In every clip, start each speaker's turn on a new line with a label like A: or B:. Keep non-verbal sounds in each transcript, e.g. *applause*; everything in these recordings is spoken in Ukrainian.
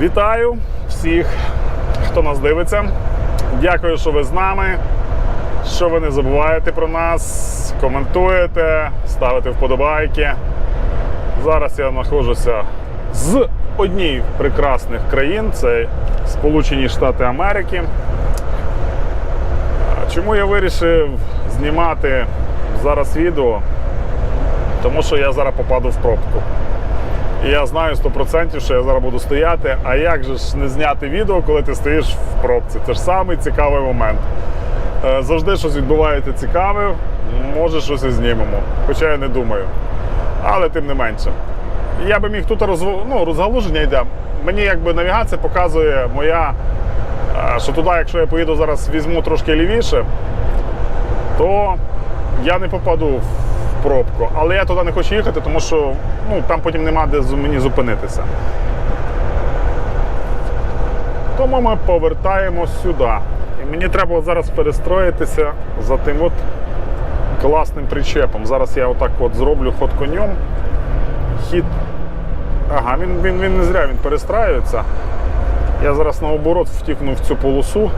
A: Вітаю всіх, хто нас дивиться. Дякую, що ви з нами. Що ви не забуваєте про нас, коментуєте, ставите вподобайки. Зараз я знаходжуся з однієї прекрасних країн це Сполучені Штати Америки. Чому я вирішив знімати зараз відео? Тому що я зараз попаду в пробку. Я знаю 100%, що я зараз буду стояти. А як же ж не зняти відео, коли ти стоїш в пробці? Це ж самий цікавий момент. Е, Завжди щось відбувається цікаве, може щось і знімемо. Хоча я не думаю. Але тим не менше. Я би міг тут розв... ну, розгалуження йде. Мені якби навігація показує моя, е, що туди, якщо я поїду зараз, візьму трошки лівіше, то я не попаду в пробку. Але я туди не хочу їхати, тому що ну, там потім нема де мені зупинитися. Тому ми повертаємо сюди. І мені треба зараз перестроїтися за тим от класним причепом. Зараз я отак от зроблю ход конем. Хід. Ага, він, він, він не зря він перестраюється. Я зараз наоборот втікну в цю полосу.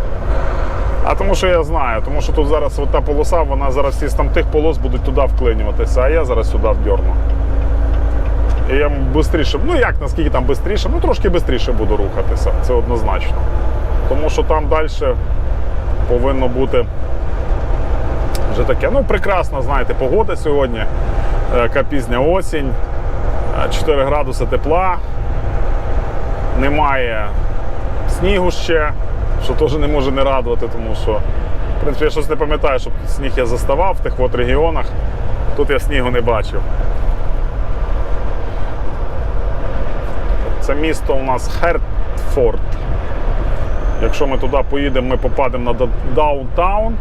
A: А тому що я знаю, тому що тут зараз та полоса, вона зараз всі з там тих полос будуть туди вклинюватися, а я зараз сюди вдерну. І я швидше, ну як наскільки там швидше, ну трошки швидше буду рухатися, це однозначно. Тому що там далі повинно бути вже таке. Ну, прекрасна, знаєте, погода сьогодні. Е, Яка пізня осінь, е, 4 градуси тепла, немає снігу ще, що теж не може не радувати, тому що, в принципі, я щось не пам'ятаю, щоб сніг я заставав в тих от регіонах. Тут я снігу не бачив. Це місто у нас Хертфорд. Якщо ми туди поїдемо, ми попадемо на даунтаун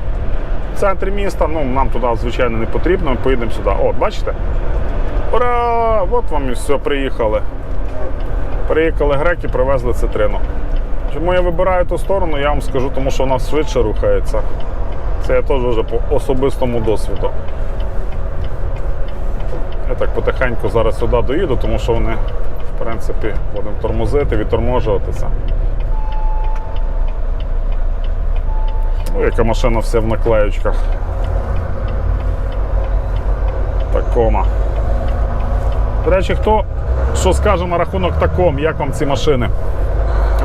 A: центрі міста. Ну, нам туди, звичайно, не потрібно, ми поїдемо сюди. От, бачите? Ура! От вам і все, приїхали. Приїхали греки, привезли цитрину. Чому я вибираю ту сторону, я вам скажу, тому що вона швидше рухається. Це я теж вже по особистому досвіду. Я так потихеньку зараз сюди доїду, тому що вони, в принципі, будемо тормозити, відторможуватися. Ну, яка машина вся в наклеючках. Такома. До речі, хто що скаже на рахунок таком, як вам ці машини?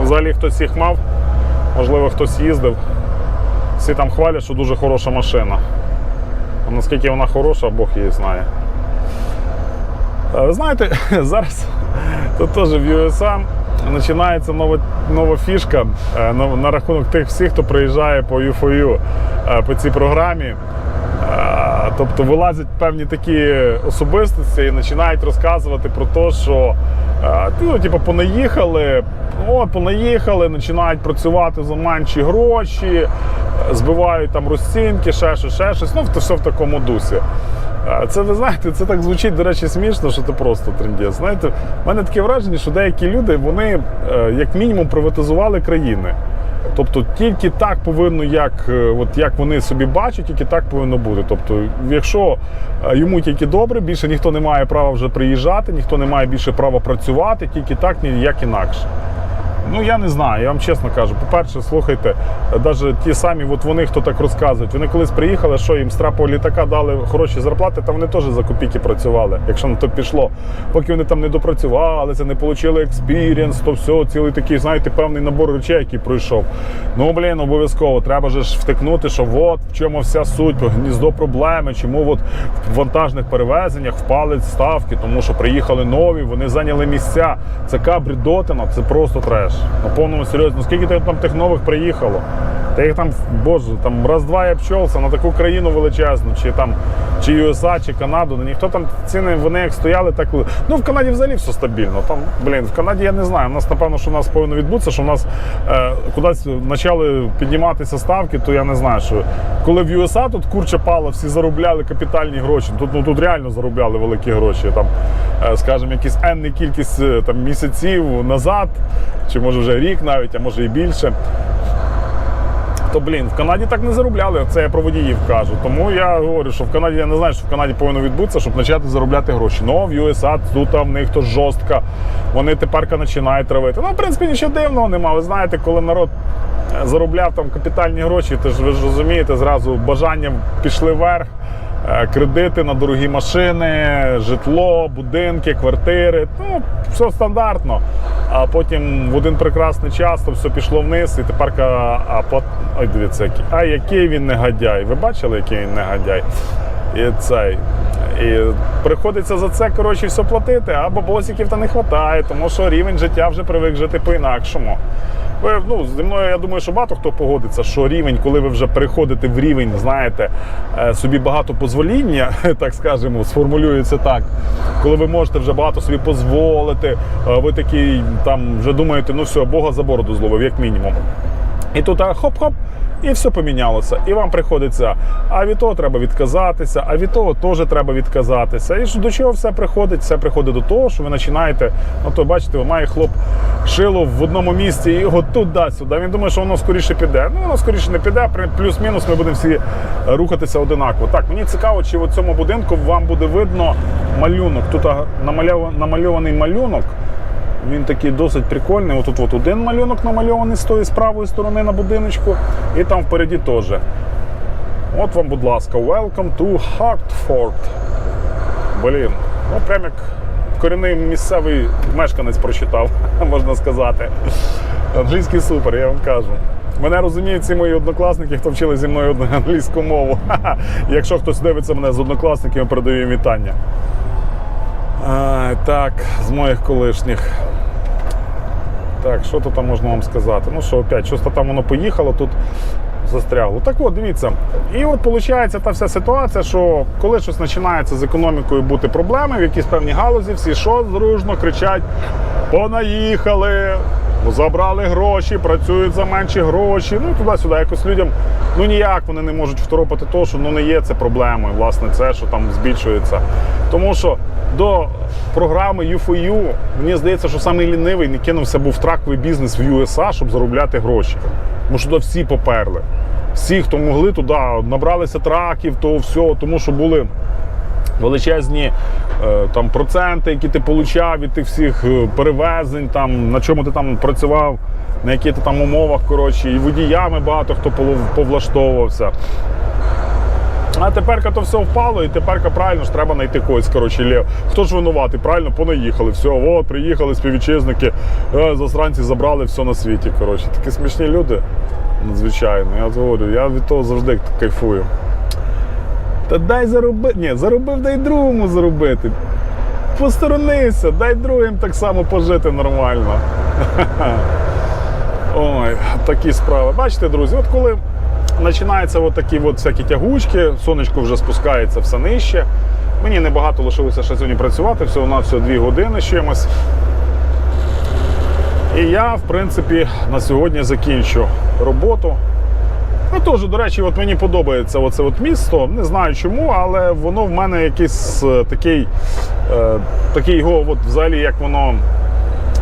A: Взагалі хтось їх мав, можливо, хтось їздив. Всі там хвалять, що дуже хороша машина. А наскільки вона хороша, Бог її знає. Е, Ви знаєте, *laughs* зараз тут теж в USA починається нова, нова фішка е, на, рахунок тих всіх, хто приїжджає по UFOU е, по цій програмі. Тобто вилазять певні такі особистості і починають розказувати про те, що ну, типу, понаїхали, от, понаїхали, починають працювати за менші гроші, збивають там розцінки, ще щось, ще щось. Ну, все в такому дусі. Е, Це ви знаєте, це так звучить, до речі, смішно, що це просто трендець. Знаєте, в мене таке враження, що деякі люди вони е, як мінімум приватизували країни. Тобто тільки так повинно, як, е, от, як вони собі бачать, тільки так повинно бути. Тобто, якщо йому тільки добре, більше ніхто не має права вже приїжджати, ніхто не має більше права працювати, тільки так, ніяк інакше. Ну я не знаю, я вам чесно кажу. По-перше, слухайте, навіть ті самі, от вони, хто так розказують, вони колись приїхали, що їм з трапого літака дали хороші зарплати, та вони теж за копійки працювали, якщо на то пішло. Поки вони там не допрацювали, це не отримали експірієнс, то все, цілий такий, знаєте, певний набор речей, який пройшов. Ну, блін, обов'язково, треба ж втикнути, що от в чому вся суть, гніздо проблеми, чому от в вантажних перевезеннях впали ставки, тому що приїхали нові, вони зайняли місця. Це кабрідотина, це просто треш. На повному серйозно. Скільки там тих нових приїхало? Та їх там, боже, там раз-два я пчолся на таку країну величезну, чи там чи USA, чи Канаду. Ну, ніхто там ціни, вони як стояли, так. Ну в Канаді взагалі все стабільно. Там, блін, в Канаді я не знаю. У нас, напевно, що у нас повинно відбутися, що у нас е, кудись почали підніматися ставки, то я не знаю, що коли в USA тут курча пала, всі заробляли капітальні гроші. Тут, ну, тут реально заробляли великі гроші. Там, е, скажімо, якісь енна кількість е, там, місяців назад, чи може вже рік навіть, а може і більше. То блін, в Канаді так не заробляли. Це я про водіїв кажу. Тому я говорю, що в Канаді я не знаю, що в Канаді повинно відбутися, щоб почати заробляти гроші. Ну в USA тут в них то жорстко. Вони тепер починають травити. Ну, в принципі, нічого дивного нема. Ви знаєте, коли народ е, заробляв там капітальні гроші, то ж ви ж розумієте, зразу бажання пішли вверх. Е, Кредити на дорогі машини, житло, будинки, квартири. Ну, все стандартно. А потім в один прекрасний час то все пішло вниз, і тепер а, ой, дивіться, а який він негодяй. Ви бачили, який він негодяй? І цей. І приходиться за це коротше все платити, а бабосиків то не вистачає, тому що рівень життя вже привик жити по-інакшому. Ви, ну, зі мною, я думаю, що багато хто погодиться, що рівень, коли ви вже переходите в рівень, знаєте, е, собі багато позвоління, *laughs* так скажемо, сформулюється так. Коли ви можете вже багато собі дозволити, е, ви такий там вже думаєте, ну все, Бога за бороду зловив, як мінімум. І тут хоп-хоп, і все помінялося. І вам приходиться, а від того треба відказатися, а від того теж треба відказатися. І до чого все приходить? Все приходить до того, що ви починаєте, ну то бачите, має хлоп шило в одному місці і його туди-сюди. Він думає, що воно скоріше піде. Ну, воно скоріше не піде, плюс-мінус ми будемо всі рухатися одинаково. Так, мені цікаво, чи в цьому будинку вам буде видно малюнок. Тут намальований малюнок. Він такий досить прикольний. Отут от один малюнок намальований з тої з правої сторони на будиночку, і там впереді теж. От вам, будь ласка, welcome to Hartford. Блін, ну прям як корінний місцевий мешканець прочитав, *laughs* можна сказати. Англійський супер, я вам кажу. Мене розуміють ці мої однокласники, хто вчили зі мною *laughs* англійську мову. *laughs* Якщо хтось дивиться мене з однокласників, передаю вітання. А, так, з моїх колишніх. Так, що тут можна вам сказати? Ну що, опять, щось там воно поїхало, тут застрягло. Так от, дивіться. І от виходить та вся ситуація, що коли щось починається з економікою бути проблеми, в якійсь певній галузі, всі що зружно кричать: понаїхали, забрали гроші, працюють за менші гроші. Ну туди-сюди. Якось людям ну ніяк вони не можуть второпати того, що ну не є це проблемою, власне, це, що там збільшується. Тому що до програми U4U, мені здається, що самий лінивий не кинувся був в траковий бізнес в USA, щоб заробляти гроші. Тому що туди всі поперли. Всі, хто могли туди, набралися траків, то все, тому що були величезні там проценти, які ти получав від тих всіх е, перевезень, там на чому ти там працював, на яких ти там умовах, коротше, і водіями багато хто повлаштовувався. А тепер то все впало, і тепер правильно ж треба знайти когось. Коротше, лев. Хто ж винуватий? Правильно, понаїхали. Все, от, приїхали співвітчизники, е, засранці забрали все на світі. Коротше, такі смішні люди. Надзвичайно. Я говорю, я від того завжди кайфую. Та дай заробити. Ні, заробив, дай другому заробити. Посторонися, дай другим так само пожити нормально. *laughs* Ой, такі справи. Бачите, друзі, от коли починаються такі от всякі тягучки, сонечко вже спускається все нижче. Мені небагато лишилося ще сьогодні працювати, всього на всього дві години з чимось. І я, в принципі, на сьогодні закінчу роботу. Ну, теж, до речі, от мені подобається оце от місто. Не знаю чому, але воно в мене якийсь е, такий, е, такий його, от взагалі, як воно,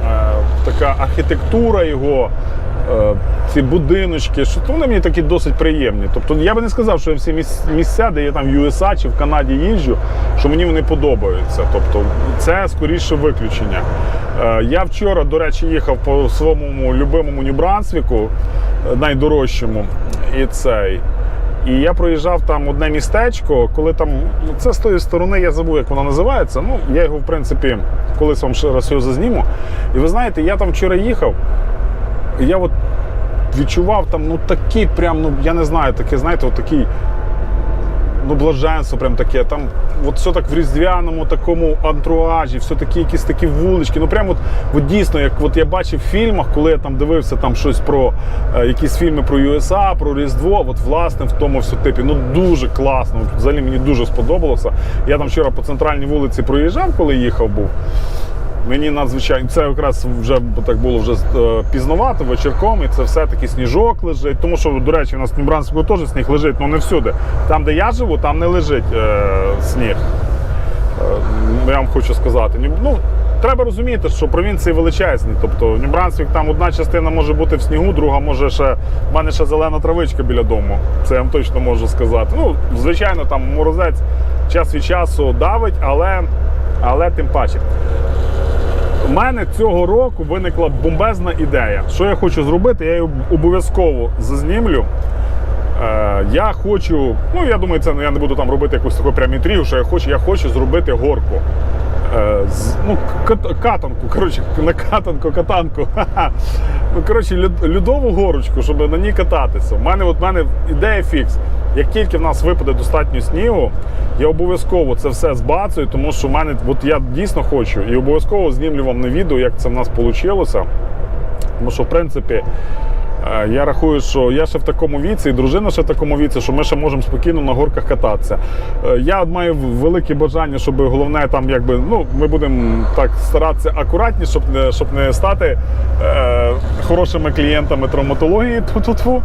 A: е, така архітектура його, е, ці будиночки, що вони мені такі досить приємні. Тобто я би не сказав, що всі місця, де я там в USA чи в Канаді їжджу, що мені вони подобаються. Тобто це скоріше виключення. Е, Я вчора, до речі, їхав по своєму любимому Нью-Брансвіку, е, найдорожчому, і цей. І я проїжджав там одне містечко, коли там ну, це з тої сторони, я забув, як воно називається. Ну, я його, в принципі, колись вам ще раз його зазніму. І ви знаєте, я там вчора їхав, і я от відчував там ну такий, прям, ну я не знаю, таке, знаєте, от такий ну, блаженство, прям таке. Там от все так в різдвяному такому антруажі, все такі якісь такі вулички. Ну прям от, от дійсно, як от я бачив в фільмах, коли я там дивився там щось про е, якісь фільми про USA, про Різдво, от власне в тому все типі. Ну дуже класно. Взагалі мені дуже сподобалося. Я там вчора по центральній вулиці проїжджав, коли їхав був. Мені надзвичайно це якраз вже так було вже е, вечірком, і це все таки сніжок лежить. Тому що, до речі, у нас в Нібранську теж сніг лежить, але не всюди. Там, де я живу, там не лежить е, сніг. Е, я вам хочу сказати. Ну, треба розуміти, що провінції величезні. Тобто Нью-Брансвік там одна частина може бути в снігу, друга може ще. в мене ще зелена травичка біля дому. Це я вам точно можу сказати. Ну, звичайно, там морозець час від часу давить, але, але тим паче. У мене цього року виникла бомбезна ідея. Що я хочу зробити, я її обов'язково зазнімлю. Е, я хочу, ну я думаю, це я не буду там робити якусь таку прям інтригу, що я хочу, я хочу зробити горку. Е, з, ну, кат- катанку, коротше, не катанку, катанку. Ха-ха. Ну, коротше, люд- льодову горочку, щоб на ній кататися. У мене, от, мене ідея фікс. Як тільки в нас випаде достатньо снігу, я обов'язково це все збацаю, тому що в мене, от я дійсно хочу, і обов'язково знімлю вам на відео, як це в нас вийшло. Тому що, в принципі, я рахую, що я ще в такому віці, і дружина ще в такому віці, що ми ще можемо спокійно на горках кататися. Е, Я от маю велике бажання, щоб головне там, якби, ну, ми будемо так старатися акуратні, щоб не, щоб не стати е, хорошими клієнтами травматології. Ту-ту-ту.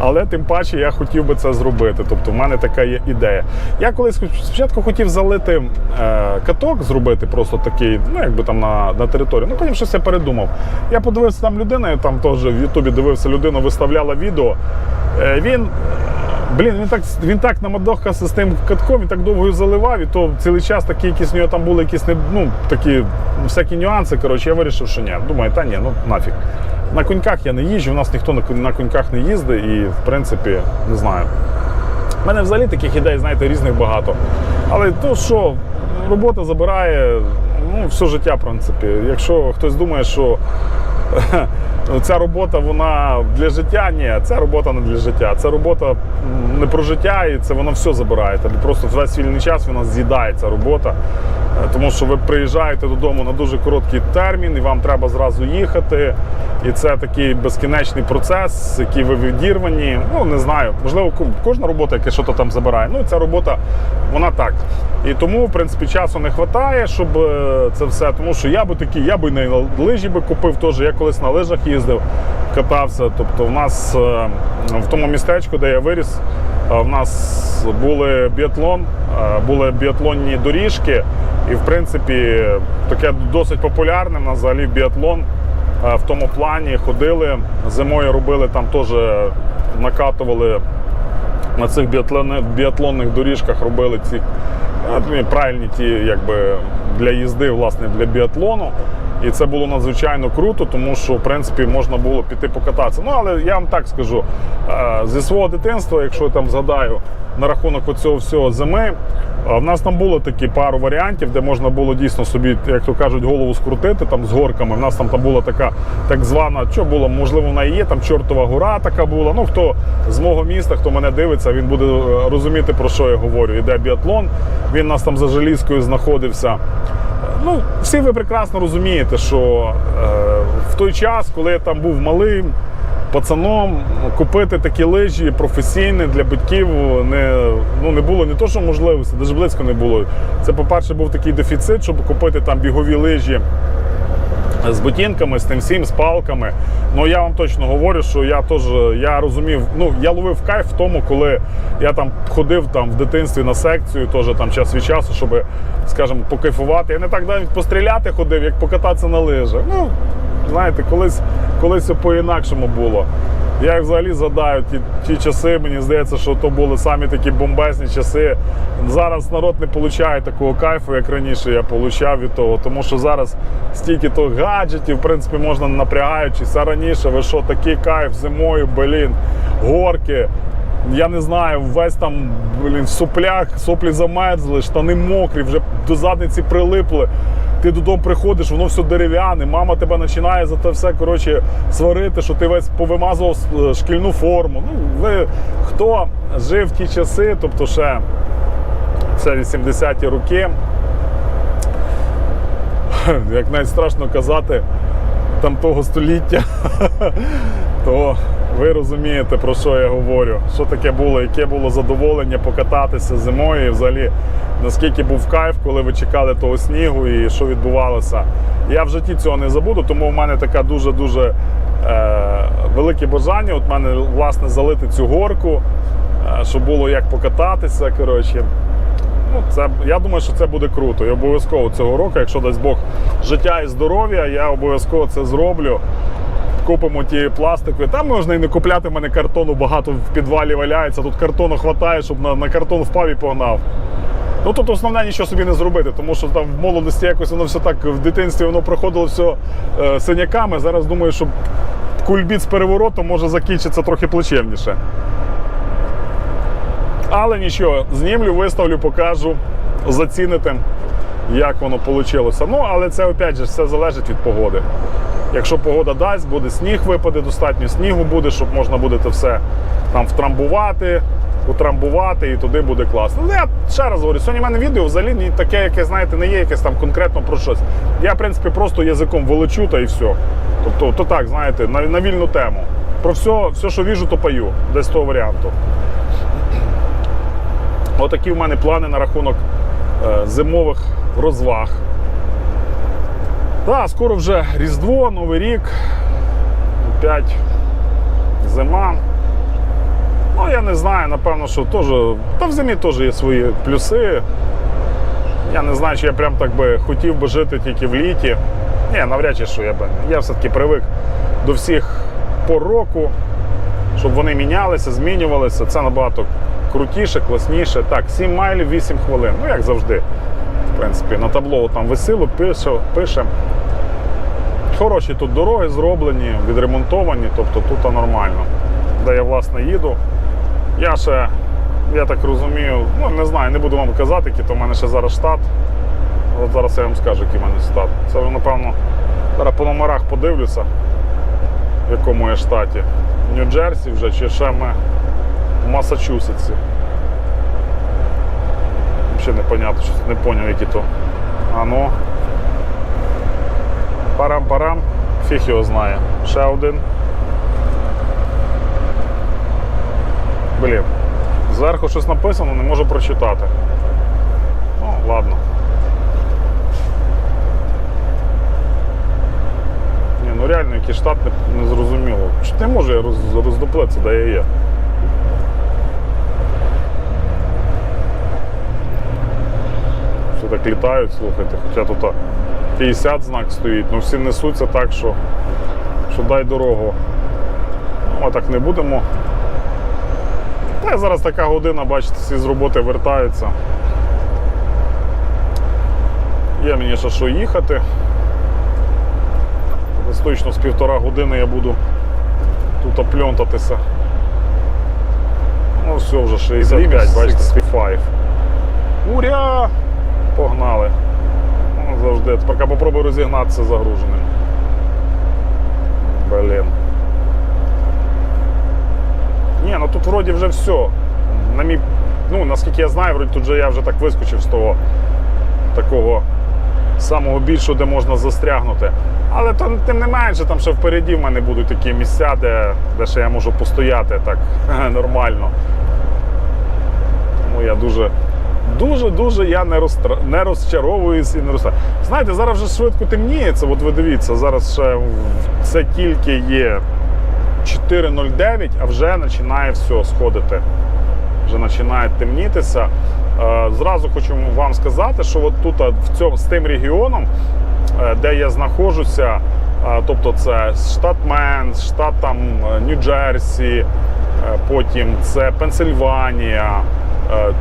A: Але тим паче я хотів би це зробити. Тобто, в мене така є ідея. Я колись спочатку хотів залити е, каток, зробити просто такий, ну якби там на, на території. Ну потім щось я передумав. Я подивився там людина, я там теж в Ютубі дивився, людина виставляла відео. Е, він. Блін, він так він так намадохався з тим катком, він так довго заливав, і то цілий час такі якісь у нього там були якісь ну, такі всякі нюанси. Коротше, я вирішив, що ні. Думаю, та ні, ну нафіг. На коньках я не їжджу, у нас ніхто на, на коньках не їздить, і в принципі, не знаю. У мене взагалі таких ідей, знаєте, різних багато. Але то що, робота забирає ну, все життя, в принципі. Якщо хтось думає, що *laughs* ця робота вона для життя, ні, ця робота не для життя. Це робота не про життя, і це воно все забирає. Тобі просто весь вільний час вона з'їдає ця робота. Е, Тому що ви приїжджаєте додому на дуже короткий термін, і вам треба зразу їхати. І це такий безкінечний процес, який ви відірвані. Ну не знаю, можливо, кожна робота, яка щось там забирає. Ну ця робота, вона так. І тому, в принципі, часу не вистачає, щоб е, це все. Тому що я би такий, я би на лижі би купив теж. Я колись на лижах їздив, катався. Тобто, в нас е, в тому містечку, де я виріс, е, в нас були біатлон, е, були біатлонні доріжки. І в принципі таке досить популярне. В нас взагалі біатлон в тому плані ходили. Зимою робили там теж накатували на цих біатлонних доріжках робили ці ну, правильні ті, якби для їзди, власне, для біатлону. І це було надзвичайно круто, тому що в принципі можна було піти покататися. Ну але я вам так скажу, е, зі свого дитинства, якщо я там згадаю на рахунок оцього всього зими, е, в нас там було такі пару варіантів, де можна було дійсно собі, як то кажуть, голову скрутити там з горками. В нас там, там була така так звана, що було, можливо, вона і є, там чортова гора така була. Ну хто з мого міста, хто мене дивиться, він буде е, розуміти, про що я говорю. Іде біатлон, він нас там за Желізкою знаходився. Ну, всі ви прекрасно розумієте, що е, в той час, коли я там був малим пацаном, купити такі лижі професійні для батьків не, ну, не було не то, що можливості, навіть близько не було. Це, по-перше, був такий дефіцит, щоб купити там бігові лижі з ботинками, з тим всім, з палками. Ну я вам точно говорю, що я теж я розумів, ну я ловив кайф в тому, коли я там ходив там в дитинстві на секцію, теж там час від часу, щоб, скажімо, покайфувати. Я не так навіть постріляти ходив, як покататися на лижах. Ну, знаєте, колись, колись по-інакшому було. Я як взагалі згадаю ті, ті часи, мені здається, що то були самі такі бомбезні часи. Зараз народ не отримує такого кайфу, як раніше я отримав від того. Тому що зараз стільки то гаджетів, в принципі, можна напрягаючись. А раніше ви що, такий кайф зимою, блін, горки. Я не знаю, весь там блін, в соплях, соплі замерзли, штани мокрі, вже до задниці прилипли. Ти додому приходиш, воно все дерев'яне, мама тебе починає за те все коротше, сварити, що ти весь повимазував е, шкільну форму. Ну, ви хто жив в ті часи, тобто ще це 80-ті роки, як навіть страшно казати, там того століття, *laughs* то ви розумієте, про що я говорю. Що таке було, яке було задоволення покататися зимою і взагалі наскільки був кайф, коли ви чекали того снігу і що відбувалося. Я в житті цього не забуду, тому в мене така дуже-дуже е, велике бажання. От мене власне залити цю горку, е, щоб було як покататися. Коротше. Ну, це, я думаю, що це буде круто. І обов'язково цього року, якщо дасть Бог життя і здоров'я, я обов'язково це зроблю. Купимо ті пластикові. Там можна і не купляти, в мене картону багато в підвалі валяється. Тут картону хватає, щоб на, на картон впав і погнав. Ну тут основне нічого собі не зробити, тому що там в молодості якось воно все так в дитинстві воно проходило все е, синяками. Зараз думаю, що кульбіт з переворотом може закінчитися трохи плачевніше. Але нічого, знімлю, виставлю, покажу, заціните, як воно вийшло. Ну, але це опять же все залежить від погоди. Якщо погода дасть, буде сніг випаде, достатньо снігу буде, щоб можна буде це все там втрамбувати, утрамбувати і туди буде класно. Ну, я ще раз говорю, сьогодні в мене відео взагалі таке, яке, знаєте, не є якесь там конкретно про щось. Я, в принципі, просто язиком волочу та і все. Тобто, то так, знаєте, на, на вільну тему. Про все, все, що віжу, то пою. Десь того варіанту. Отакі в мене плани на рахунок зимових розваг. Так, скоро вже Різдво, Новий рік. Опять зима. Ну, я не знаю, напевно, що теж. Та в зимі теж є свої плюси. Я не знаю, чи я прям так би хотів би жити тільки в літі. Ні, навряд чи що я би. Я все-таки привик до всіх пор року, щоб вони мінялися, змінювалися. Це набагато крутіше, класніше. Так, 7 майлів, 8 хвилин. Ну, як завжди. В принципі, на табло там висило, пише, пише. Хороші тут дороги зроблені, відремонтовані, тобто тут нормально. Де я власне їду. Я ще, я так розумію, ну не знаю, не буду вам казати, який то в мене ще зараз штат. От зараз я вам скажу, який в мене штат. Це вже, напевно, зараз по номерах подивлюся, в якому я штаті. Нью-Джерсі вже чи ще ми в Масачусетсі. Взагалі непонятно, що не поняв, які то. А ну. Парам-парам, фіг його знає. Ще один. Блін. Зверху щось написано, не можу прочитати. Ну, ладно. Ні, ну реально, який штат не, не зрозуміло. Чи не можу я роз, роздуплитися, де я є. Все так літають, слухайте, хоча тут 50 знак стоїть, ну всі несуться так, що, що дай дорогу. Ну, а так не будемо. Та зараз така година, бачите, всі з роботи вертаються. Є мені ще що їхати. Десь точно з півтора години я буду тут опльонтатися. Ну все, вже 65, бачите, 65. Уря! Погнали. Ну, завжди. Тепер попробую розігнатися загруженим. Блін. Ні, ну тут вроді вже все. На мій, ну, наскільки я знаю, вроді тут же я вже так вискочив з того такого самого більшого, де можна застрягнути. Але то, тим не менше, там ще впереді в мене будуть такі місця, де, де ще я можу постояти так *laughs* нормально. Тому я дуже. Дуже-дуже я не, розтра... не розчаровуюсь і не розтра... Знаєте, зараз вже швидко темніється. От ви дивіться, зараз ще це тільки є 4.09, а вже починає все сходити. Вже починає темнітися. Е, Зразу хочу вам сказати, що от тут в цьому, з тим регіоном, е, де я знаходжуся, е, тобто це штат Мен, штат там е, Нью-Джерсі, е, потім це Пенсильванія, е,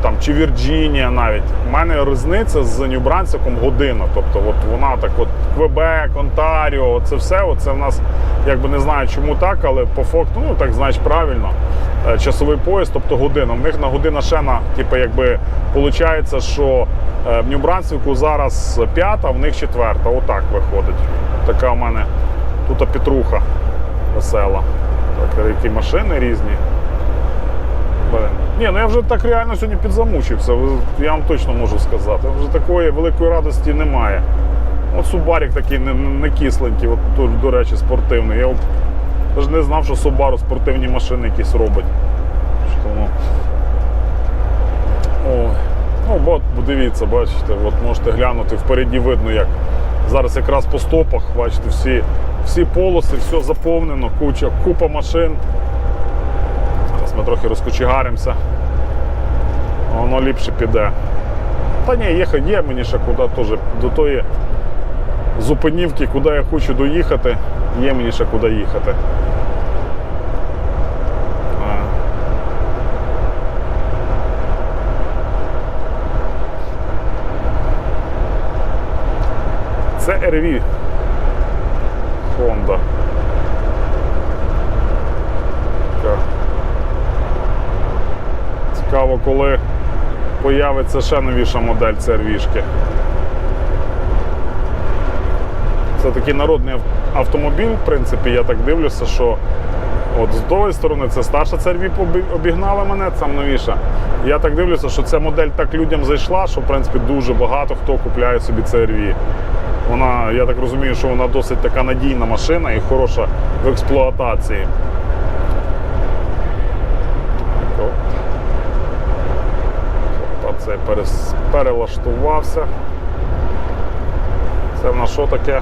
A: там чи Вірджинія навіть. У мене різниця з Нью-Брансиком година. Тобто, от вона так, от Квебек, Онтаріо, це все. Це в нас, якби не знаю, чому так, але по факту, ну так знаєш правильно. е, Часовий пояс, тобто година. В них на година ще на, типу, якби виходить, що е, в Нью-Брансвіку зараз п'ята, в них четверта. Отак виходить. Така у мене тут Петруха весела. Так, які машини різні. Блин. Ні, ну я вже так реально сьогодні підзамучився, я вам точно можу сказати. Вже такої великої радості немає. От Субарік такий не, не кисленький, от, до, до речі, спортивний. Я навіть не знав, що Subaru спортивні машини якісь робить. Що воно- Ой. Ну, бо дивіться, бачите, от можете глянути, впереді видно, як зараз якраз по стопах, бачите, всі, всі полоси, все заповнено, куча, купа машин. Ми трохи розкочегаримося. Воно ліпше піде. Та ні, їхати є мені ще куди теж до тої зупинівки, куди я хочу доїхати, є мені ще куди їхати. Це RV Honda. Така. Цікаво, коли появиться ще новіша модель CRV-шки. Це такий народний автомобіль, в принципі, я так дивлюся, що от з тої сторони це старша CRV обігнала мене, це новіша. Я так дивлюся, що ця модель так людям зайшла, що в принципі дуже багато хто купляє собі CRV. Вона, я так розумію, що вона досить така надійна машина і хороша в експлуатації. Так от. Перес- перелаштувався. Це в нас що таке?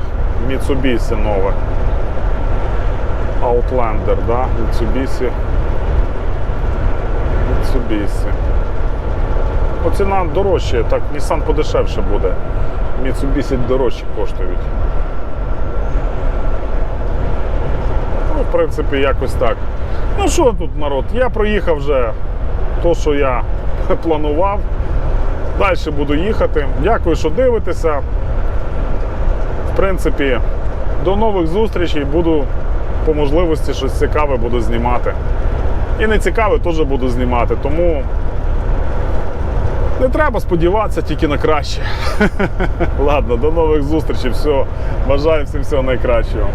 A: Mitsubishi нове. Outlander, да? Mitsubishi. Mitsubishi. Ну, ціна дорожча, так Nissan подешевше буде. Mitsubishi дорожче коштують. Ну, в принципі, якось так. Ну що тут, народ? Я проїхав вже то, що я *laughs* планував. Далі буду їхати. Дякую, що дивитеся. В принципі, до нових зустрічей. Буду по можливості щось цікаве буду знімати. І не цікаве теж буду знімати. Тому не треба сподіватися тільки на краще. *laughs* Ладно, до нових зустрічей. Все. Бажаю всім всього найкращого.